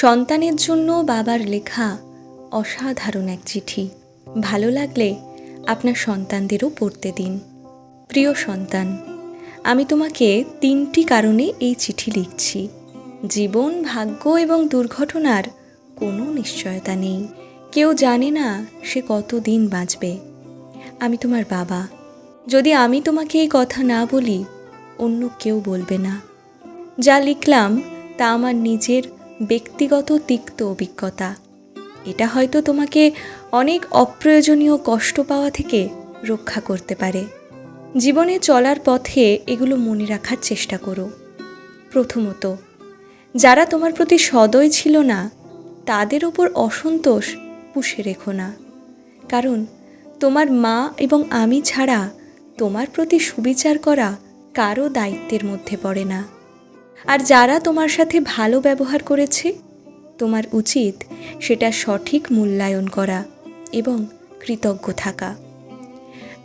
সন্তানের জন্য বাবার লেখা অসাধারণ এক চিঠি। ভালো লাগলে আপনার সন্তানদেরও পড়তে দিন। প্রিয় সন্তান, আমি তোমাকে তিনটি কারণে এই চিঠি লিখছি। জীবন, ভাগ্য এবং দুর্ঘটনার কোনো নিশ্চয়তা নেই। কেউ জানে না সে কত দিন বাঁচবে। আমি তোমার বাবা। যদি আমি তোমাকে এই কথা না বলি, অন্য কেউ বলবে না। যা লিখলাম তা আমার নিজের ব্যক্তিগত তিক্ত অভিজ্ঞতা। এটা হয়তো তোমাকে অনেক অপ্রয়োজনীয় কষ্ট পাওয়া থেকে রক্ষা করতে পারে। জীবনে চলার পথে এগুলো মনে রাখার চেষ্টা করো। প্রথমত, যারা তোমার প্রতি সদয় ছিল না, তাদের ওপর অসন্তোষ পুষে রেখো না। কারণ, তোমার মা এবং আমি ছাড়া তোমার প্রতি সুবিচার করা কারও দায়িত্বের মধ্যে পড়ে না। আর যারা তোমার সাথে ভালো ব্যবহার করেছে, তোমার উচিত সেটা সঠিক মূল্যায়ন করা এবং কৃতজ্ঞ থাকা।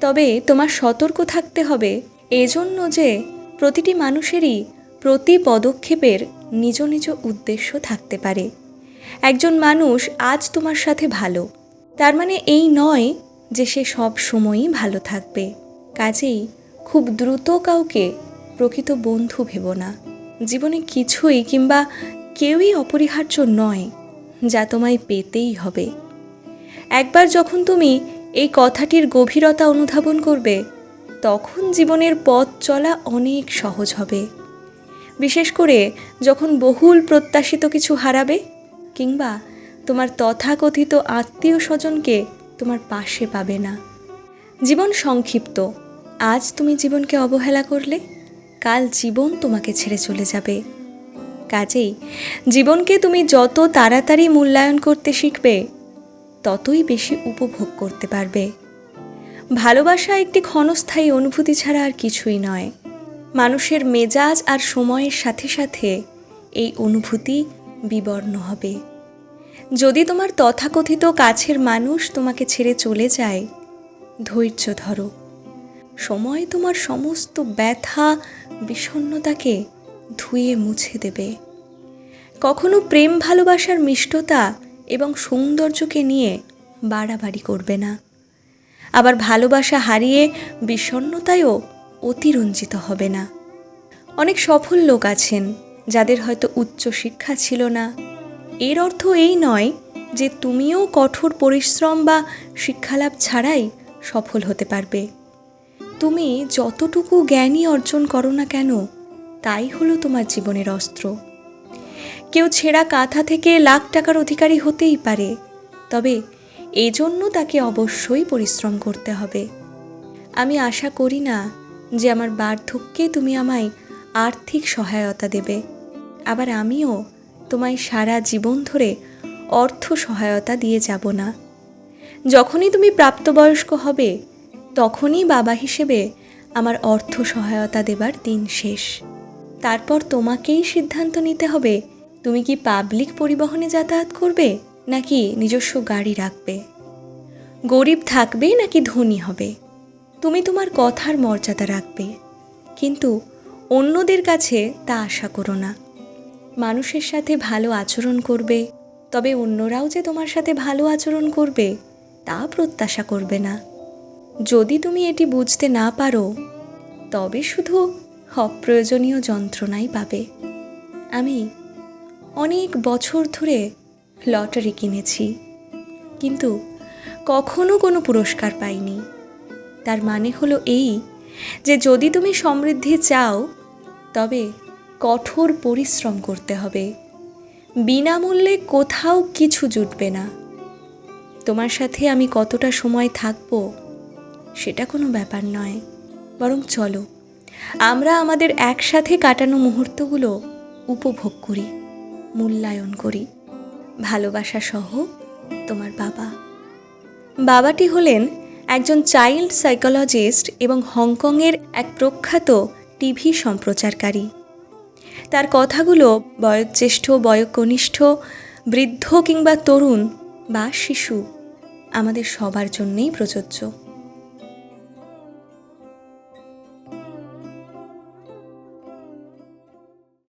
তবে তোমার সতর্ক থাকতে হবে এজন্য যে প্রতিটি মানুষেরই প্রতি পদক্ষেপের নিজ নিজ উদ্দেশ্য থাকতে পারে। একজন মানুষ আজ তোমার সাথে ভালো, তার মানে এই নয় যে সে সব সময়ই ভালো থাকবে। কাজেই খুব দ্রুত কাউকে প্রকৃত বন্ধু ভেব না। জীবনে কিছুই কিংবা কেউই অপরিহার্য নয়, যা তোমায় পেতেই হবে। একবার যখন তুমি এই কথাটির গভীরতা অনুধাবন করবে, তখন জীবনের পথ চলা অনেক সহজ হবে। বিশেষ করে যখন বহুল প্রত্যাশিত কিছু হারাবে, কিংবা তোমার তথাকথিত আত্মীয় স্বজনকে তোমার পাশে পাবে না। জীবন সংক্ষিপ্ত। আজ তুমি জীবনকে অবহেলা করলে? কাল জীবন তোমাকে ছেড়ে চলে যাবে। কাজেই জীবনকে তুমি যত তাড়াতাড়ি মূল্যায়ন করতে শিখবে, ততই বেশি উপভোগ করতে পারবে। ভালোবাসা একটি ক্ষণস্থায়ী অনুভূতি ছাড়া আর কিছুই নয়। মানুষের মেজাজ আর সময়ের সাথে সাথে এই অনুভূতি বিবর্ণ হবে। যদি তোমার তথাকথিত কাছের মানুষ তোমাকে ছেড়ে চলে যায়, ধৈর্য ধরো। সময় তোমার সমস্ত ব্যথা বিষণ্ণতাকে ধুয়ে মুছে দেবে। কখনো প্রেম ভালোবাসার মিষ্টতা এবং সৌন্দর্যকে নিয়ে বাড়াবাড়ি করবে না। আবার ভালোবাসা হারিয়ে বিষণ্ণতায়ও অতিরঞ্জিত হবে না। অনেক সফল লোক আছেন যাদের হয়তো উচ্চ শিক্ষা ছিল না। এর অর্থ এই নয় যে তুমিও কঠোর পরিশ্রম বা শিক্ষালাভ ছাড়াই সফল হতে পারবে। তুমি যতটুকু জ্ঞানই অর্জন করো না কেন, তাই হলো তোমার জীবনের অস্ত্র। কেউ ছেঁড়া কাঁথা থেকে লাখ টাকার অধিকারী হতেই পারে, তবে এজন্য তাকে অবশ্যই পরিশ্রম করতে হবে। আমি আশা করি না যে আমার বার্ধক্যে তুমি আমায় আর্থিক সহায়তা দেবে, আবার আমিও তোমায় সারা জীবন ধরে অর্থ সহায়তা দিয়ে যাব না। যখনই তুমি প্রাপ্তবয়স্ক হবে তখনই বাবা হিসেবে আমার অর্থ সহায়তা দেবার দিন শেষ। তারপর তোমাকেই সিদ্ধান্ত নিতে হবে, তুমি কি পাবলিক পরিবহনে যাতায়াত করবে নাকি নিজস্ব গাড়ি রাখবে? গরিব থাকবে নাকি ধনী হবে? তুমি তোমার কথার মর্যাদা রাখবে, কিন্তু অন্যদের কাছে তা আশা করো না। মানুষের সাথে ভালো আচরণ করবে, তবে অন্যরাও যে তোমার সাথে ভালো আচরণ করবে তা প্রত্যাশা করবে না। যদি তুমি এটি বুঝতে না পারো, তবে শুধু অপ্রয়োজনীয় যন্ত্রণাই পাবে। আমি অনেক বছর ধরে লটারি কিনেছি, কিন্তু কখনো কোনো পুরস্কার পাইনি। তার মানে হলো এই যে যদি তুমি সমৃদ্ধি চাও, তবে কঠোর পরিশ্রম করতে হবে। বিনামূল্যে কোথাও কিছু জুটবে না। তোমার সাথে আমি কতটা সময় থাকব সেটা কোনো ব্যাপার নয়। বরং চলো, আমরা আমাদের একসাথে কাটানো মুহূর্তগুলো উপভোগ করি, মূল্যায়ন করি। ভালোবাসা সহ তোমার বাবা। বাবাটি হলেন একজন চাইল্ড সাইকোলজিস্ট এবং হংকংয়ের এক প্রখ্যাত টিভি সম্প্রচারকারী। তার কথাগুলো বয়োজ্যেষ্ঠ, বয়োকনিষ্ঠ, বৃদ্ধ কিংবা তরুণ বা শিশু আমাদের সবার জন্যেই প্রযোজ্য।